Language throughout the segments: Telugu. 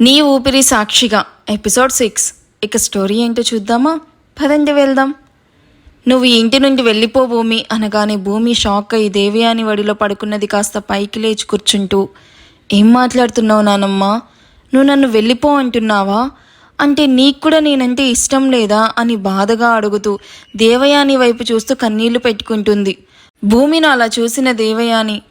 నీ ఊపిరి సాక్షిగా. ఎపిసోడ్ సిక్స్ ఇక స్టోరీ ఏంటో చూద్దామా? పదండి వెళ్దాం. నువ్వు ఇంటి నుండి వెళ్ళిపో భూమి అనగానే భూమి షాక్ అయి దేవయాని వడిలో పడుకున్నది కాస్త పైకి లేచి కూర్చుంటూ ఏం మాట్లాడుతున్నావు నానమ్మా? నువ్వు నన్ను వెళ్ళిపో అంటున్నావా? అంటే నీకు కూడా నేనంటే ఇష్టం లేదా? అని బాధగా అడుగుతూ దేవయాని వైపు చూస్తూ కన్నీళ్ళు పెట్టుకుంటుంది. భూమిని అలా చూసిన దేవయాని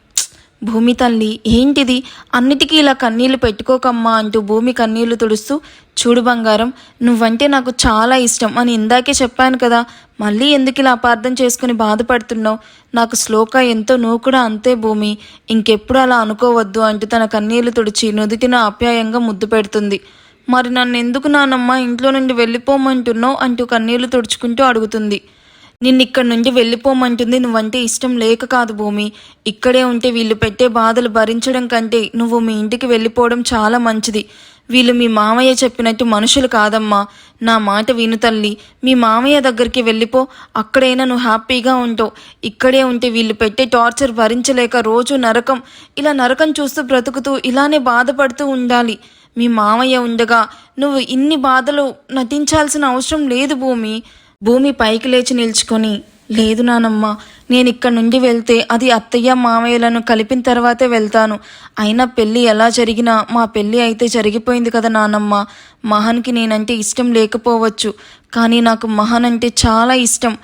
భూమి తల్లి ఏంటిది? అన్నిటికీ ఇలా కన్నీళ్ళు పెట్టుకోకమ్మా అంటూ భూమి కన్నీళ్ళు తుడుస్తూ చూడు బంగారం నువ్వంటే నాకు చాలా ఇష్టం అని ఇందాకే చెప్పాను కదా మళ్ళీ ఎందుకు ఇలా అపార్థం చేసుకుని బాధపడుతున్నావు? నాకు శ్లోక ఎంతో నువ్వు కూడా అంతే భూమి ఇంకెప్పుడు అలా అనుకోవద్దు అంటూ తన కన్నీళ్ళు తుడిచి నుదుటిన ఆప్యాయంగా ముద్దు పెడుతుంది. మరి నన్ను ఎందుకు నానమ్మ ఇంట్లో నుండి వెళ్ళిపోమంటున్నావు అంటూ కన్నీళ్ళు తుడుచుకుంటూ అడుగుతుంది. నిన్ను ఇక్కడి నుండి వెళ్ళిపోమంటుంది నువ్వంటే ఇష్టం లేక కాదు భూమి. ఇక్కడే ఉంటే వీళ్ళు పెట్టే బాధలు భరించడం కంటే నువ్వు మీ ఇంటికి వెళ్ళిపోవడం చాలా మంచిది. వీళ్ళు మీ మామయ్య చెప్పినట్టు మనుషులు కాదమ్మా. నా మాట విను తల్లి. మీ మామయ్య దగ్గరికి వెళ్ళిపో. అక్కడైనా నువ్వు హ్యాపీగా ఉంటావు. ఇక్కడే ఉంటే వీళ్ళు పెట్టే టార్చర్ భరించలేక రోజు నరకం. ఇలా నరకం చూస్తూ బ్రతుకుతూ ఇలానే బాధపడుతూ ఉండాలి. మీ మామయ్య ఉండగా నువ్వు ఇన్ని బాధలు నటించాల్సిన అవసరం లేదు భూమి. భూమి పైకి లేచి నిల్చుకొని లేదు నానమ్మ నేను ఇక్కడ నుండి వెళ్తే అది అత్తయ్య మామయ్యలను కలిపిన తర్వాతే వెళ్తాను. అయినా పెళ్ళి ఎలా జరిగినా మా పెళ్ళి అయితే జరిగిపోయింది కదా నానమ్మ. మహన్కి నేనంటే ఇష్టం లేకపోవచ్చు కానీ నాకు మహన్ అంటే చాలా ఇష్టం.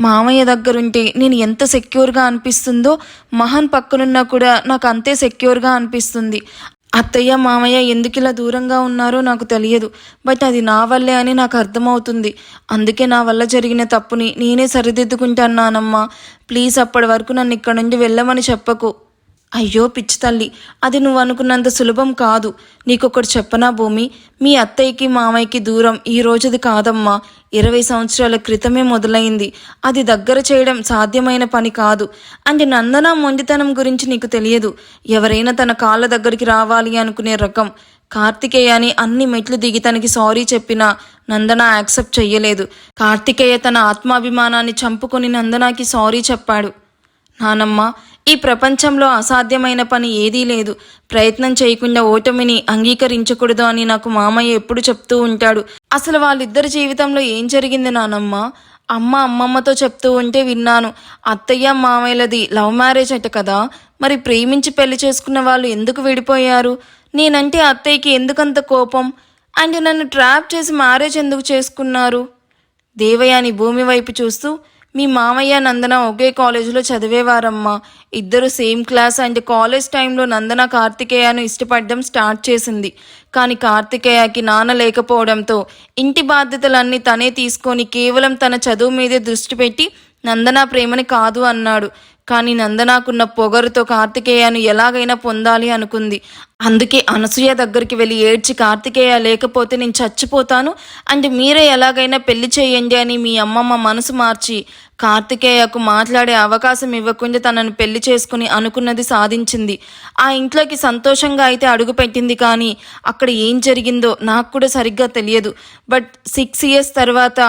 మామయ్య దగ్గరుంటే నేను ఎంత సెక్యూర్గా అనిపిస్తుందో మహన్ పక్కనున్నా కూడా నాకు అంతే సెక్యూర్గా అనిపిస్తుంది. అత్తయ్య మామయ్య ఎందుకు ఇలా దూరంగా ఉన్నారో నాకు తెలియదు. బట్ అది నా వల్లే అని నాకు అర్థమవుతుంది. అందుకే నా వల్ల జరిగిన తప్పుని నేనే సరిదిద్దుకుంటాన్నానమ్మా ప్లీజ్ అప్పటి వరకు నన్ను ఇక్కడ నుండి వెళ్ళమని చెప్పకు. అయ్యో పిచ్చి తల్లి అది నువ్వు అనుకున్నంత సులభం కాదు. నీకొకటి చెప్పనా భూమి మీ అత్తయ్యకి మామయ్యకి దూరం ఈ రోజుది కాదమ్మా. ఇరవై సంవత్సరాల క్రితమే మొదలైంది. అది దగ్గర చేయడం సాధ్యమైన పని కాదు. అంటే నందన మొండితనం గురించి నీకు తెలియదు. ఎవరైనా తన కాళ్ళ దగ్గరికి రావాలి అనుకునే రకం. కార్తికేయ అని అన్ని మెట్లు దిగి తనకి సారీ చెప్పినా నందన యాక్సెప్ట్ చెయ్యలేదు. కార్తికేయ తన ఆత్మాభిమానాన్ని చంపుకొని నందనాకి సారీ చెప్పాడు. నానమ్మ ఈ ప్రపంచంలో అసాధ్యమైన పని ఏదీ లేదు. ప్రయత్నం చేయకుండా ఓటమిని అంగీకరించకూడదు అని నాకు మామయ్య ఎప్పుడు చెప్తూ ఉంటాడు. అసలు వాళ్ళిద్దరి జీవితంలో ఏం జరిగింది నానమ్మ? అమ్మ అమ్మమ్మతో చెప్తూ ఉంటే విన్నాను. అత్తయ్య మామయ్యలది లవ్ మ్యారేజ్ అట కదా. మరి ప్రేమించి పెళ్ళి చేసుకున్న వాళ్ళు ఎందుకు విడిపోయారు? నేనంటే అత్తయ్యకి ఎందుకంత కోపం? అండ్ నన్ను ట్రాప్ చేసి మ్యారేజ్ ఎందుకు చేసుకున్నారు? దేవయాని భూమి వైపు చూస్తూ మీ మామయ్య నందన ఒకే కాలేజీలో చదివేవారమ్మా. ఇద్దరు సేమ్ క్లాస్ అండ్ కాలేజ్ టైంలో నందన కార్తికేయను ఇష్టపడడం స్టార్ట్ చేసింది. కానీ కార్తికేయకి నాన్న లేకపోవడంతో ఇంటి బాధ్యతలన్నీ తనే తీసుకొని కేవలం తన చదువు మీదే దృష్టి పెట్టి నందన ప్రేమని కాదు అన్నాడు. కానీ నందనాకున్న పొగరుతో కార్తికేయను ఎలాగైనా పొందాలి అనుకుంది. అందుకే అనసూయ దగ్గరికి వెళ్ళి ఏడ్చి కార్తికేయ లేకపోతే నేను చచ్చిపోతాను. అండ్ మీరే ఎలాగైనా పెళ్ళి చేయండి అని మీ అమ్మమ్మ మనసు మార్చి కార్తికేయకు మాట్లాడే అవకాశం ఇవ్వకుండా తనను పెళ్ళి చేసుకుని అనుకున్నది సాధించింది. ఆ ఇంట్లోకి సంతోషంగా అయితే అడుగుపెట్టింది కానీ అక్కడ ఏం జరిగిందో నాకు కూడా సరిగ్గా తెలియదు. బట్ సిక్స్ ఇయర్స్ తర్వాత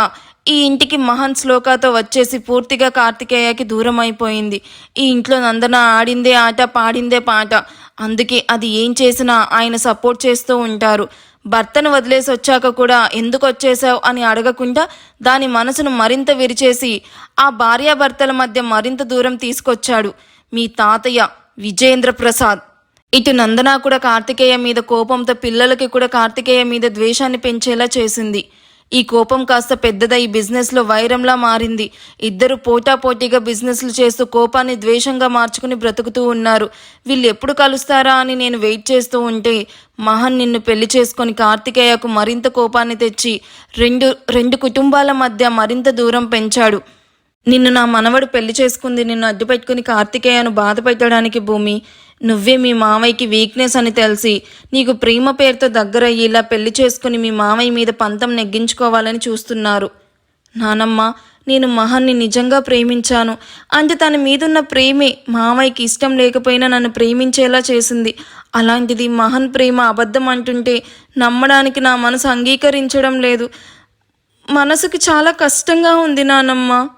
ఈ ఇంటికి మహాన్ శ్లోకాతో వచ్చేసి పూర్తిగా కార్తికేయకి దూరం అయిపోయింది. ఈ ఇంట్లో నందన ఆడిందే ఆట పాడిందే పాట. అందుకే అది ఏం చేసినా ఆయన సపోర్ట్ చేస్తూ ఉంటారు. భర్తను వదిలేసి వచ్చాక కూడా ఎందుకు వచ్చేసావు అని అడగకుండా దాని మనసును మరింత విరిచేసి ఆ భార్యాభర్తల మధ్య మరింత దూరం తీసుకొచ్చాడు మీ తాతయ్య విజేంద్ర ప్రసాద్ ఇటు నందన కూడా కార్తికేయ మీద కోపంతో పిల్లలకి కూడా కార్తికేయ మీద ద్వేషాన్ని పెంచేలా చేసింది. ఈ కోపం కాస్త పెద్దదై బిజినెస్లో వైరంలా మారింది. ఇద్దరు పోటాపోటీగా బిజినెస్లు చేస్తూ కోపాన్ని ద్వేషంగా మార్చుకుని బ్రతుకుతూ ఉన్నారు. వీళ్ళు ఎప్పుడు కలుస్తారా అని నేను వెయిట్ చేస్తూ ఉంటే మహన్ నిన్ను పెళ్ళి చేసుకొని కార్తికేయకు మరింత కోపాన్ని తెచ్చి రెండు రెండు కుటుంబాల మధ్య మరింత దూరం పెంచాడు. నిన్ను నా మనవడు పెళ్ళి చేసుకుంది నిన్ను అడ్డు పెట్టుకుని కార్తికేయను బాధ పెట్టడానికి భూమి నువ్వే మీ మావయ్యకి వీక్నెస్ అని తెలిసి నీకు ప్రేమ పేరుతో దగ్గరయ్యి ఇలా పెళ్ళి చేసుకుని మీ మావయ్య మీద పంతం నెగ్గించుకోవాలని చూస్తున్నారు. నానమ్మ నేను మహాన్ని నిజంగా ప్రేమించాను. అంటే తన మీదున్న ప్రేమే మామయ్యకి ఇష్టం లేకపోయినా నన్ను ప్రేమించేలా చేసింది. అలాంటిది మహన్ ప్రేమ అబద్ధం అంటుంటే నమ్మడానికి నా మనసు అంగీకరించడం లేదు. మనసుకు చాలా కష్టంగా ఉంది నానమ్మ.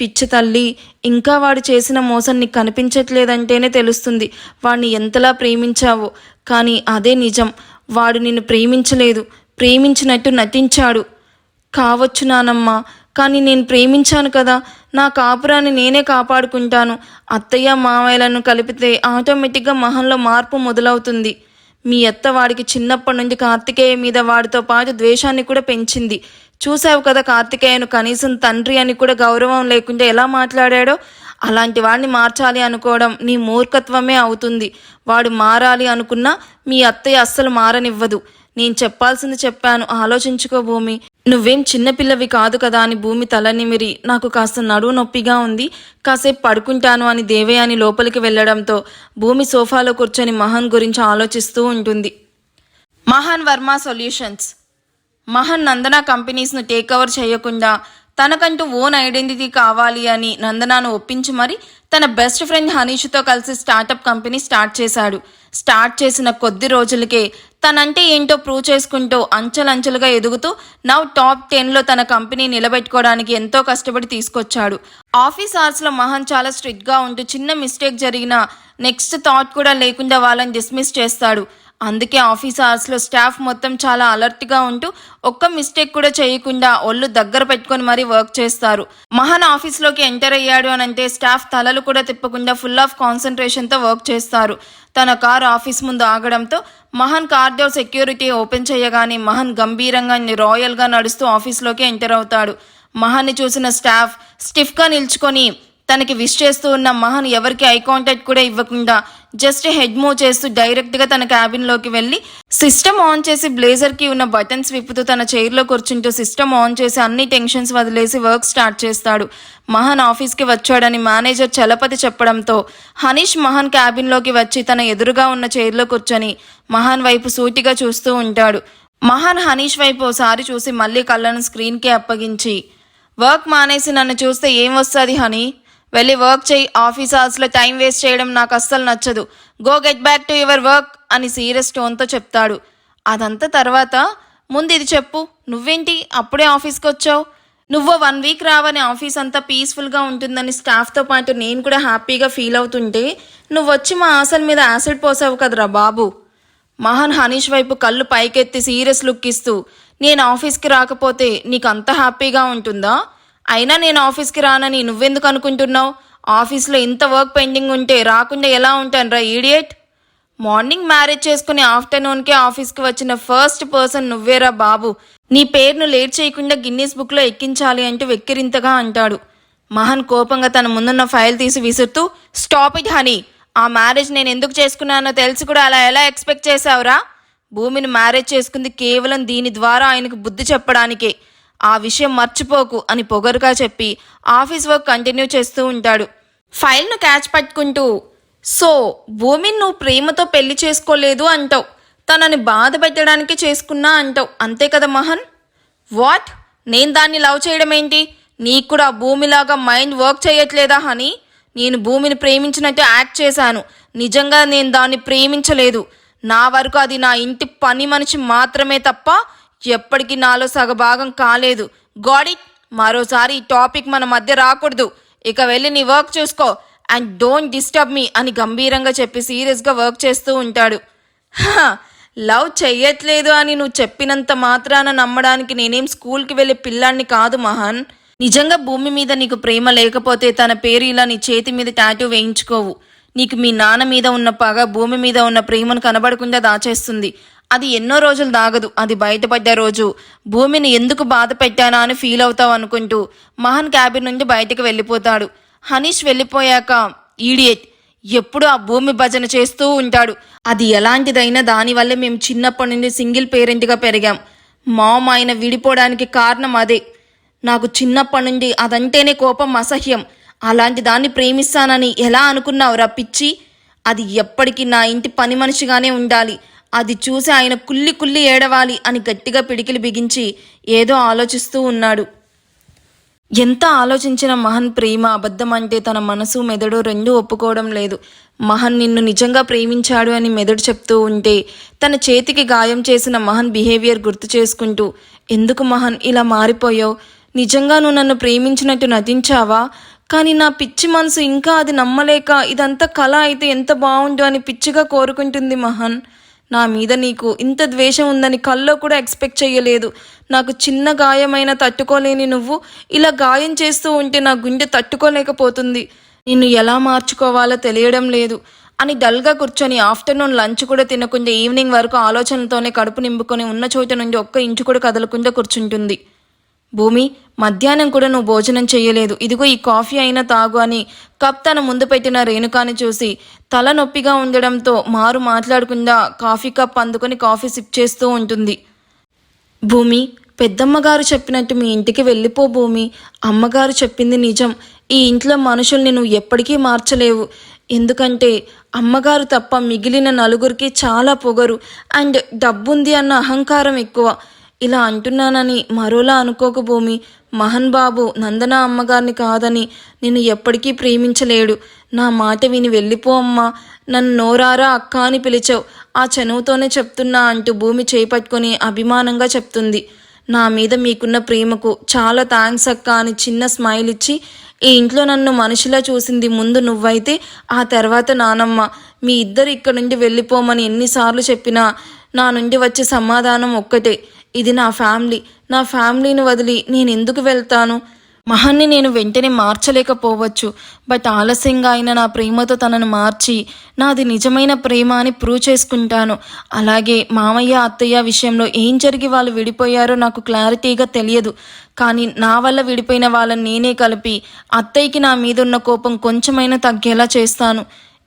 పిచ్చి తల్లి ఇంకా వాడు చేసిన మోసం నీకు కనిపించట్లేదంటేనే తెలుస్తుంది. వాడిని ఎంతలా ప్రేమించావో. కానీ అదే నిజం. వాడు నిన్ను ప్రేమించలేదు. ప్రేమించినట్టు నటించాడు. కావచ్చు నానమ్మ కానీ నేను ప్రేమించాను కదా. నా కాపురాన్ని నేనే కాపాడుకుంటాను. అత్తయ్య మావయ్యలను కలిపితే ఆటోమేటిక్గా మహంలో మార్పు మొదలవుతుంది. మీ అత్త వాడికి చిన్నప్పటి నుండి కార్తికేయ మీద వాడితో పాటు ద్వేషాన్ని కూడా పెంచింది. చూసావు కదా కార్తికేయను కనీసం తండ్రి అని కూడా గౌరవం లేకుండా ఎలా మాట్లాడాడో? అలాంటి వాడిని మార్చాలి అనుకోవడం నీ మూర్ఖత్వమే అవుతుంది. వాడు మారాలి అనుకున్నా మీ అత్తయ్య అస్సలు మారనివ్వదు. నేను చెప్పాల్సింది చెప్పాను. ఆలోచించుకో భూమి. నువ్వేం చిన్నపిల్లవి కాదు కదా అని భూమి తలనిమిరి నాకు కాస్త నడువు నొప్పిగా ఉంది. కాసేపు పడుకుంటాను అని దేవయాని లోపలికి వెళ్ళడంతో భూమి సోఫాలో కూర్చొని మహన్ గురించి ఆలోచిస్తూ ఉంటుంది. మహాన్ వర్మ సొల్యూషన్స్. మహన్ నందన కంపెనీస్ను టేక్ ఓవర్ చేయకుండా తనకంటూ ఓన్ ఐడెంటిటీ కావాలి అని నందనాను ఒప్పించి మరి తన బెస్ట్ ఫ్రెండ్ హనీష్తో కలిసి స్టార్టప్ కంపెనీ స్టార్ట్ చేశాడు. స్టార్ట్ చేసిన కొద్ది రోజులకే తనంటే ఏంటో ప్రూవ్ చేసుకుంటూ అంచెలంచెలుగా ఎదుగుతూ నవ్ టాప్ టెన్లో తన కంపెనీ నిలబెట్టుకోవడానికి ఎంతో కష్టపడి తీసుకొచ్చాడు. ఆఫీస్ అవర్స్లో మహన్ చాలా స్ట్రిక్ట్గా ఉంటూ చిన్న మిస్టేక్ జరిగిన నెక్స్ట్ థాట్ కూడా లేకుండా వాళ్ళని డిస్మిస్ చేస్తాడు. అందుకే ఆఫీస్ అవర్స్లో స్టాఫ్ మొత్తం చాలా అలర్ట్గా ఉంటూ ఒక్క మిస్టేక్ కూడా చేయకుండా ఒళ్ళు దగ్గర పెట్టుకొని మరీ వర్క్ చేస్తారు. మహాన్ ఆఫీస్లోకి ఎంటర్ అయ్యాడు అని అంటే స్టాఫ్ తలలు కూడా తిప్పకుండా ఫుల్ ఆఫ్ కాన్సన్ట్రేషన్తో వర్క్ చేస్తారు. తన కారు ఆఫీస్ ముందు ఆగడంతో Mahan car door security open చేయగానే మహన్ గంభీరంగా రాయల్గా నడుస్తూ ఆఫీస్లోకి ఎంటర్ అవుతాడు. మహాన్ని చూసిన స్టాఫ్ స్టిఫ్గా నిల్చుకొని తనకి విష్ చేస్తూ ఉన్న మహన్ ఎవరికి ఐ కాంటాక్ట్ కూడా ఇవ్వకుండా జస్ట్ హెడ్ మూవ్ చేస్తూ డైరెక్ట్గా తన క్యాబిన్లోకి వెళ్ళి సిస్టమ్ ఆన్ చేసి బ్లేజర్కి ఉన్న బటన్స్ విప్పుతూ తన చైర్లో కూర్చుంటూ సిస్టమ్ ఆన్ చేసి అన్ని టెన్షన్స్ వదిలేసి వర్క్ స్టార్ట్ చేస్తాడు. మహన్ ఆఫీస్కి వచ్చాడని మేనేజర్ చలపతి చెప్పడంతో హనీష్ మహన్ క్యాబిన్లోకి వచ్చి తన ఎదురుగా ఉన్న చైర్లో కూర్చొని మహాన్ వైపు సూటిగా చూస్తూ ఉంటాడు. మహాన్ హనీష్ వైపు ఒకసారి చూసి మళ్ళీ కళ్ళను స్క్రీన్కి అప్పగించి వర్క్ మానేసి నన్ను చూస్తే ఏం వస్తుంది హనీ? వెళ్ళి వర్క్ చేయి ఆఫీస్ అవర్స్లో టైం వేస్ట్ చేయడం నాకు అస్సలు నచ్చదు. Go get back to your work అని సీరియస్ టోన్తో చెప్తాడు. అదంతా తర్వాత ముందు ఇది చెప్పు నువ్వేంటి? అప్పుడే ఆఫీస్కి వచ్చావు? నువ్వు వన్ వీక్ రావని ఆఫీస్ అంతా పీస్ఫుల్గా ఉంటుందని స్టాఫ్తో పాటు నేను కూడా హ్యాపీగా ఫీల్ అవుతుంటే నువ్వు వచ్చి మా ఆశల మీద యాసిడ్ పోసావు కదరా బాబు. మహాన్ హనీష్ వైపు కళ్ళు పైకెత్తి సీరియస్ లుక్ ఇస్తూ నేను ఆఫీస్కి రాకపోతే నీకు అంత హ్యాపీగా ఉంటుందా? అయినా నేను ఆఫీస్కి రానని నువ్వెందుకు అనుకుంటున్నావు? ఆఫీస్లో ఇంత వర్క్ పెండింగ్ ఉంటే రాకుండా ఎలా ఉంటాను రా ఈడియట్ మార్నింగ్ మ్యారేజ్ చేసుకుని ఆఫ్టర్నూన్కే ఆఫీస్కి వచ్చిన ఫస్ట్ పర్సన్ నువ్వేరా బాబు. నీ పేరును లేట్ చేయకుండా గిన్నీస్ బుక్లో ఎక్కించాలి అంటూ వెక్కిరింతగా అంటాడు. మహన్ కోపంగా తన ముందున్న ఫైల్ తీసి విసురుతూ స్టాప్ ఇట్ హనీ! ఆ మ్యారేజ్ నేను ఎందుకు చేసుకున్నానో తెలిసి కూడా అలా ఎలా ఎక్స్పెక్ట్ చేశావురా? భూమిని మ్యారేజ్ చేసుకుంది కేవలం దీని ద్వారా ఆయనకు బుద్ధి చెప్పడానికే. ఆ విషయం మర్చిపోకు అని పొగరుగా చెప్పి ఆఫీస్ వర్క్ కంటిన్యూ చేస్తూ ఉంటాడు. ఫైల్ను క్యాచ్ పట్టుకుంటూ సో భూమిని నువ్వు ప్రేమతో పెళ్ళి చేసుకోలేదు అంటావు. తనని బాధ పెట్టడానికి చేసుకున్నా అంటావు. అంతే కదా మహన్? వాట్? నేను దాన్ని లవ్ చేయడం ఏంటి నీకు కూడా భూమిలాగా మైండ్ వర్క్ చేయట్లేదా హనీ? నేను భూమిని ప్రేమించినట్టు యాక్ట్ చేశాను. నిజంగా నేను దాన్ని ప్రేమించలేదు. నా వరకు అది నా ఇంటి పని మనిషి మాత్రమే తప్ప ఎప్పటికీ నాలో సగభాగం కాలేదు. గాడిట్ మరోసారి ఈ టాపిక్ మన మధ్య రాకూడదు. ఇక వెళ్ళి నీ వర్క్ చూసుకో. అండ్ డోంట్ డిస్టర్బ్ మీ అని గంభీరంగా చెప్పి సీరియస్గా వర్క్ చేస్తూ ఉంటాడు. "హ, లవ్ చెయ్యట్లేదు అని నువ్వు చెప్పినంత మాత్రాన నమ్మడానికి నేనేం స్కూల్కి వెళ్ళే పిల్లాన్ని కాదు మహాన్. నిజంగా భూమి మీద నీకు ప్రేమ లేకపోతే తన పేరు ఇలా నీ చేతి మీద టాటూ వేయించుకోవు. నీకు మీ నాన్న మీద ఉన్న పగ భూమి మీద ఉన్న ప్రేమను కనబడకుండా దాచేస్తుంది. అది ఎన్నో రోజులు దాగదు. అది బయటపడ్డ రోజు. భూమిని ఎందుకు బాధ పెట్టానా అని ఫీల్ అవుతావు అనుకుంటూ మహన్ క్యాబిన్ నుండి బయటకు వెళ్ళిపోతాడు. హనీష్ వెళ్ళిపోయాక ఈడియట్. ఎప్పుడు ఆ భూమి భజన చేస్తూ ఉంటాడు. అది ఎలాంటిదైనా దానివల్లే మేము చిన్నప్పటి నుండి సింగిల్ పేరెంట్గా పెరిగాం. మామ ఆయన విడిపోవడానికి కారణం అదే. నాకు చిన్నప్పటి నుండి అదంటేనే కోపం అసహ్యం. అలాంటి దాన్ని ప్రేమిస్తానని ఎలా అనుకున్నావురా పిచ్చి? అది ఎప్పటికీ నా ఇంటి పని మనిషిగానే ఉండాలి. అది చూసి ఆయన కుల్లి కుల్లి ఏడవాలి అని గట్టిగా పిడికిలి బిగించి ఏదో ఆలోచిస్తూ ఉన్నాడు. ఎంత ఆలోచించిన మహన్ ప్రేమ అబద్ధం అంటే తన మనసు మెదడు రెండూ ఒప్పుకోవడం లేదు. మహన్ నిన్ను నిజంగా ప్రేమించాడు అని మెదడు చెప్తూ ఉంటే తన చేతికి గాయం చేసిన మహన్ బిహేవియర్ గుర్తు చేసుకుంటూ ఎందుకు మహన్ ఇలా మారిపోయావు? నిజంగా నువ్వు నన్ను ప్రేమించినట్టు నటించావా? కానీ నా పిచ్చి మనసు ఇంకా అది నమ్మలేక ఇదంతా కళ అయితే ఎంత బాగుండు అని పిచ్చిగా కోరుకుంటుంది మహన్. నా మీద నీకు ఇంత ద్వేషం ఉందని కల్లో కూడా ఎక్స్పెక్ట్ చేయలేదు నాకు చిన్న గాయమైన తట్టుకోలేని నువ్వు ఇలా గాయం చేస్తూ ఉంటే నా గుండె తట్టుకోలేకపోతుంది. నిన్ను ఎలా మార్చుకోవాలో తెలియడం లేదు. అని డల్గా కూర్చొని ఆఫ్టర్నూన్ లంచ్ కూడా తినకుండా ఈవినింగ్ వరకు ఆలోచనలతోనే కడుపు నింపుకొని ఉన్న చోట నుండి ఒక్క ఇంచు కూడా కదలకుండా కూర్చుంటుంది. భూమి మధ్యాహ్నం కూడా నువ్వు భోజనం చేయలేదు. ఇదిగో ఈ కాఫీ అయినా తాగు అని కప్ తన ముందు పెట్టిన రేణుకాని చూసి తల నొప్పిగా ఉండడంతో మారు మాట్లాడకుండా కాఫీ కప్ అందుకొని కాఫీ సిప్ చేస్తూ ఉంటుంది. భూమి పెద్దమ్మగారు చెప్పినట్టు మీ ఇంటికి వెళ్ళిపో భూమి. అమ్మగారు చెప్పింది నిజం. ఈ ఇంట్లో మనుషుల్ని నువ్వు ఎప్పటికీ మార్చలేవు. ఎందుకంటే అమ్మగారు తప్ప మిగిలిన నలుగురికి చాలా పొగరు. అండ్ డబ్బుంది అన్న అహంకారం ఎక్కువ. ఇలా అంటున్నానని మరోలా అనుకోక భూమి మహన్ బాబు నందన అమ్మగారిని కాదని నిన్ను ఎప్పటికీ ప్రేమించలేడు. నా మాట విని వెళ్ళిపో అమ్మా. నన్ను నోరారా అక్క అని పిలిచావు. ఆ చనువుతోనే చెప్తున్నా అంటూ భూమి చేపట్టుకుని అభిమానంగా చెప్తుంది. నా మీద మీకున్న ప్రేమకు చాలా థ్యాంక్స్ అక్క అని చిన్న స్మైల్ ఇచ్చి ఈ ఇంట్లో నన్ను మనిషిలా చూసింది ముందు నువ్వైతే ఆ తర్వాత నానమ్మ. మీ ఇద్దరు ఇక్కడ నుండి వెళ్ళిపోమని ఎన్నిసార్లు చెప్పినా నా నుండి వచ్చే సమాధానం ఒక్కటే. ఇది నా ఫ్యామిలీ. నా ఫ్యామిలీని వదిలి నేను ఎందుకు వెళ్తాను? మహాన్ని నేను వెంటనే మార్చలేకపోవచ్చు. బట్ ఆలస్యంగా అయిన నా ప్రేమతో తనను మార్చి నాది నిజమైన ప్రేమ అని ప్రూవ్ చేసుకుంటాను. అలాగే మామయ్య అత్తయ్య విషయంలో ఏం జరిగి వాళ్ళు విడిపోయారో నాకు క్లారిటీగా తెలియదు. కానీ నా వల్ల విడిపోయిన వాళ్ళని నేనే కలిపి అత్తయ్యకి నా మీద ఉన్న కోపం కొంచెమైనా తగ్గేలా చేస్తాను.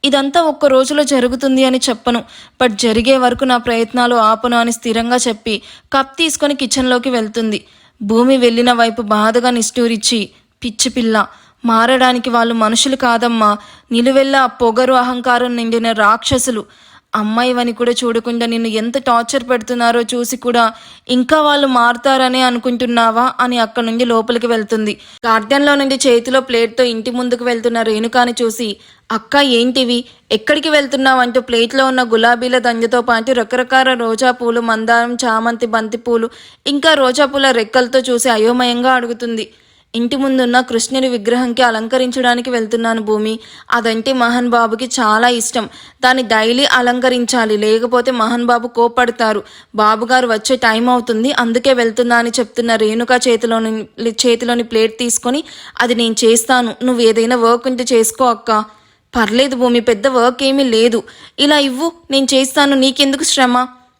ఇదంతా ఒక్క రోజులో జరుగుతుంది అని చెప్పను. బట్ జరిగే వరకు నా ప్రయత్నాలు ఆపను అని స్థిరంగా చెప్పి కప్ తీసుకొని కిచెన్లోకి వెళ్తుంది. భూమి వెళ్ళిన వైపు బాధగా నిష్ఠూరిచ్చి పిచ్చి పిల్ల మారడానికి వాళ్ళు మనుషులు కాదమ్మా. నిలువెల్లా పొగరు అహంకారం నిండిన రాక్షసులు. అమ్మాయివని కూడా చూడకుండా నిన్ను ఎంత టార్చర్ పెడుతున్నారో చూసి కూడా ఇంకా వాళ్ళు మారుతారనే అనుకుంటున్నావా అని అక్కడ నుండి లోపలికి వెళ్తుంది. గార్డెన్లో నుండి చేతిలో ప్లేట్తో ఇంటి ముందుకు వెళ్తున్న రేణుకాని చూసి అక్క ఏంటివి? ఎక్కడికి వెళ్తున్నావు? అంటూ ప్లేట్లో ఉన్న గులాబీల దండతో పాటు రకరకాల రోజా పూలు మందారం చామంతి బంతి పూలు ఇంకా రోజా పూల రెక్కలతో చూసి అయోమయంగా అడుగుతుంది. ఇంటి ముందున్న కృష్ణుని విగ్రహంకి అలంకరించడానికి వెళ్తున్నాను భూమి. అదంటే మహన్ బాబుకి చాలా ఇష్టం. దాన్ని డైలీ అలంకరించాలి. లేకపోతే మహన్ బాబు కోపడతారు బాబుగారు వచ్చే టైం అవుతుంది. అందుకే వెళ్తున్నా అని చెప్తున్న రేణుక చేతిలోని చేతిలోని ప్లేట్ తీసుకొని అది నేను చేస్తాను. నువ్వు ఏదైనా వర్క్ ఉంటే చేసుకో అక్క. పర్లేదు భూమి పెద్ద వర్క్ ఏమీ లేదు. ఇలా ఇవ్వు నేను చేస్తాను. నీకెందుకు శ్రమ?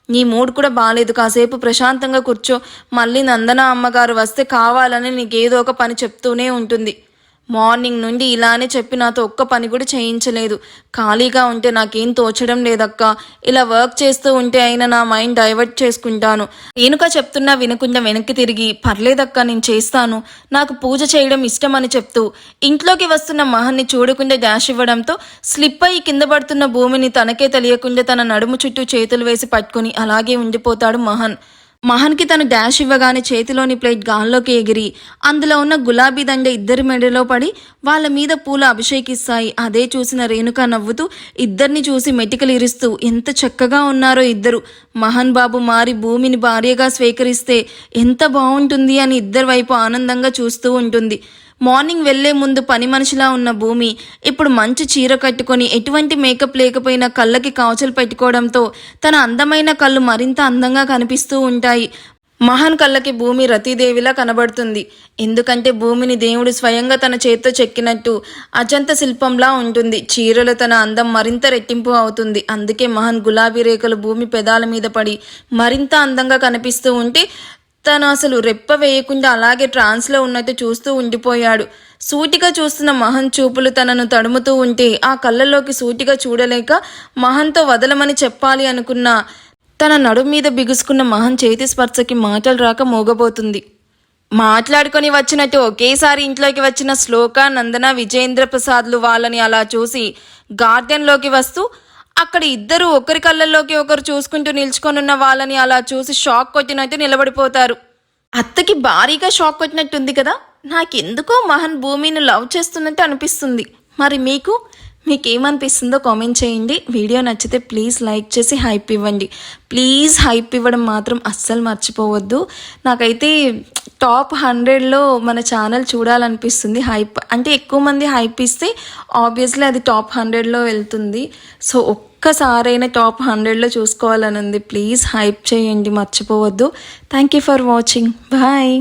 నీ మూడ్ కూడా బాగాలేదు కాసేపు ప్రశాంతంగా కూర్చో. మళ్ళీ నందన అమ్మగారు వస్తే కావాలని నీకేదో ఒక పని చెప్తూనే ఉంటుంది. మార్నింగ్ నుండి ఇలానే చెప్పి నాతో ఒక్క పని కూడా చేయించలేదు. ఖాళీగా ఉంటే నాకేం తోచడం లేదక్క. ఇలా వర్క్ చేస్తూ ఉంటే అయినా నా మైండ్ డైవర్ట్ చేసుకుంటాను. ఏనుక చెప్తున్నా వినకుండా వెనక్కి తిరిగి పర్లేదక్క నేను చేస్తాను. నాకు పూజ చేయడం ఇష్టం అని చెప్తూ ఇంట్లోకి వస్తున్న మహన్ని చూడకుండా డాష్ ఇవ్వడంతో స్లిప్ అయి కింద పడుతున్న భూమిని తనకే తెలియకుండా తన నడుము చుట్టూ చేతులు వేసి పట్టుకుని అలాగే ఉండిపోతాడు మహన్. మహన్కి తను డాష్ ఇవ్వగానే చేతిలోని ప్లేట్ గాల్లోకి ఎగిరి అందులో ఉన్న గులాబీ దండ ఇద్దరి మెడలో పడి వాళ్ళ మీద పూలు అభిషేకిస్తాయి. అదే చూసిన రేణుక నవ్వుతూ ఇద్దరిని చూసి మెటికలు ఇరుస్తూ ఎంత చక్కగా ఉన్నారో ఇద్దరు. మహన్ బాబు మారి భూమిని భార్యగా స్వీకరిస్తే ఎంత బాగుంటుంది అని ఇద్దరి వైపు ఆనందంగా చూస్తూ ఉంటుంది. మార్నింగ్ వెళ్ళే ముందు పని మనిషిలా ఉన్న భూమి ఇప్పుడు మంచి చీర కట్టుకొని ఎటువంటి మేకప్ లేకపోయినా కళ్ళకి కావచలు పెట్టుకోవడంతో తన అందమైన కళ్ళు మరింత అందంగా కనిపిస్తూ ఉంటాయి. మహాన్ కళ్ళకి భూమి రతీదేవిలా కనబడుతుంది. ఎందుకంటే భూమిని దేవుడు స్వయంగా తన చేత్తో చెక్కినట్టు అజంత శిల్పంలా ఉంటుంది. చీరలో తన అందం మరింత రెట్టింపు అవుతుంది. అందుకే మహాన్ గులాబీ రేఖలు భూమి పెదాల మీద పడి మరింత అందంగా కనిపిస్తూ ఉంటే తను అసలు రెప్ప వేయకుండా అలాగే ట్రాన్స్లో ఉన్నట్టు చూస్తూ ఉండిపోయాడు. సూటిగా చూస్తున్న మహన్ చూపులు తనను తడుముతూ ఉంటే ఆ కళ్ళల్లోకి సూటిగా చూడలేక మహన్తో వదలమని చెప్పాలి అనుకున్న తన నడుం మీద బిగుసుకున్న మహన్ చేతి స్పర్శకి మాటలు రాక మోగబోతుంది. మాట్లాడుకొని వచ్చినట్టు ఒకేసారి ఇంట్లోకి వచ్చిన శ్లోక నందన విజేంద్ర ప్రసాద్లు వాళ్ళని అలా చూసి గార్డెన్లోకి వస్తూ అక్కడ ఇద్దరు ఒకరి కళ్ళల్లోకి ఒకరు చూసుకుంటూ నిల్చుకొనున్న వాళ్ళని అలా చూసి షాక్ కొట్టినట్టు నిలబడిపోతారు. అత్తకి భారీగా షాక్ కొట్టినట్టుంది కదా? నాకెందుకో మహన్ భూమిని లవ్ చేస్తున్నట్టు అనిపిస్తుంది. మరి మీకు? మీకు ఏమనిపిస్తుందో కామెంట్ చేయండి. వీడియో నచ్చితే ప్లీజ్ లైక్ చేసి హైప్ ఇవ్వండి. ప్లీజ్ హైప్ ఇవ్వడం మాత్రం అస్సలు మర్చిపోవద్దు. నాకైతే టాప్ హండ్రెడ్లో మన ఛానల్ చూడాలనిపిస్తుంది హైప్ అంటే ఎక్కువ మంది హైప్ ఇస్తే ఆబ్వియస్లీ అది టాప్ హండ్రెడ్లో వెళ్తుంది. సో ఒక్కసారైనా టాప్ హండ్రెడ్లో చూసుకోవాలని ఉంది ప్లీజ్ హైప్ చేయండి మర్చిపోవద్దు. Thank you for watching bye